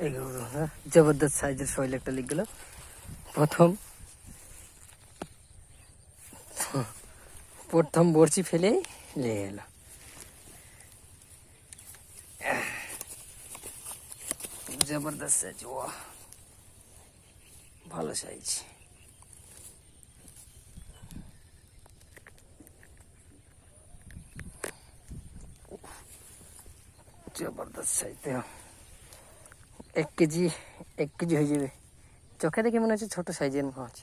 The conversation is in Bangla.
হ্যাঁ? জবরদস্ত সাইজের শৈল একটা লিখ গেল। প্রথম। প্রথম বড়শি ফেলেই লেগে গেল জবরদস্ত সাইজ ও ভালো সাইজ। জবরদস্ত সাইজ এক কেজি এক কেজি হয়ে যাবে। চোখে দেখে মনে হচ্ছে ছোট সাইজের মাছ।